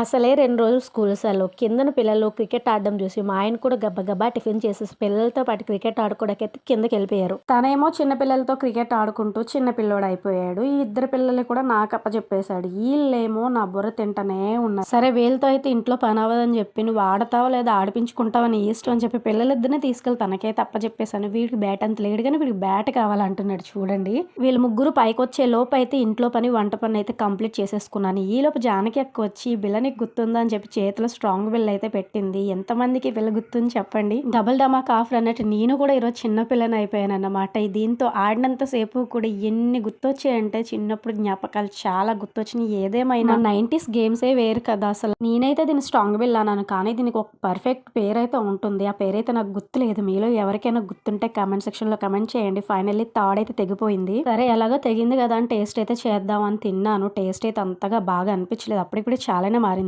అసలే రెండు రోజులు స్కూల్ సెలవు. కిందన పిల్లలు క్రికెట్ ఆడడం చూసి మా ఆయన కూడా గబ్బగబ్బా టిఫిన్ చేసేసి పిల్లలతో పాటు క్రికెట్ ఆడుకోవడానికి కిందకి వెళ్ళిపోయారు. తనేమో చిన్న పిల్లలతో క్రికెట్ ఆడుకుంటూ చిన్న పిల్లోడు అయిపోయాడు. ఈ ఇద్దరు పిల్లలు కూడా నాకు అప్పచెప్పేశాడు. వీళ్ళేమో నా బుర్ర తింటనే ఉన్నారు. సరే వీళ్ళతో అయితే ఇంట్లో పని అవ్వదని చెప్పి నువ్వు ఆడతావో లేదా ఆడిపించుకుంటావో నీ ఇష్టం అని చెప్పి పిల్లలిద్దరిని తీసుకెళ్ళి తనకైతే అప్పచెప్పేశాను. వీడికి బ్యాట్ అంత లేడు కానీ వీడికి బ్యాట్ కావాలంటున్నాడు చూడండి. వీళ్ళు ముగ్గురు పైకి వచ్చే లోపు అయితే ఇంట్లో పని వంట పని అయితే కంప్లీట్ చేసేసుకున్నాను. ఈ లోపు జానకి అక్క వచ్చి బిల్లని నీకు గుర్తుందా అని చెప్పి చేతిలో స్ట్రాంగ్ బిల్ అయితే పెట్టింది. ఎంతమందికి బిల్ల గుర్తుంది చెప్పండి. డబుల్ డమాక్ ఆఫర్ అన్నట్టు నేను కూడా ఈరోజు చిన్న పిల్లని అయిపోయాను అన్నమాట దీంతో ఆడినంత సేపు కూడా ఎన్ని గుర్తొచ్చాయంటే చిన్నప్పుడు జ్ఞాపకాలు చాలా గుర్తొచ్చినాయి. ఏదేమైనా నైంటీస్ గేమ్సే వేరు కదా అసలు. నేనైతే దీన్ని స్ట్రాంగ్ బిల్ అన్నాను. కానీ దీనికి ఒక పర్ఫెక్ట్ పేరు అయితే ఉంటుంది. ఆ పేరైతే నాకు గుర్తులేదు. మీలో ఎవరికైనా గుర్తుంటే కామెంట్ సెక్షన్లో కమెంట్ చేయండి. ఫైనల్లీ అయితే తెగిపోయింది. సరే ఎలాగో తెగింది కదా అని టేస్ట్ అయితే చేద్దాం అని తిన్నాను. టేస్ట్ అయితే అంతగా బాగా అనిపించలేదు. అప్పుడిప్పుడు చాలానే మారి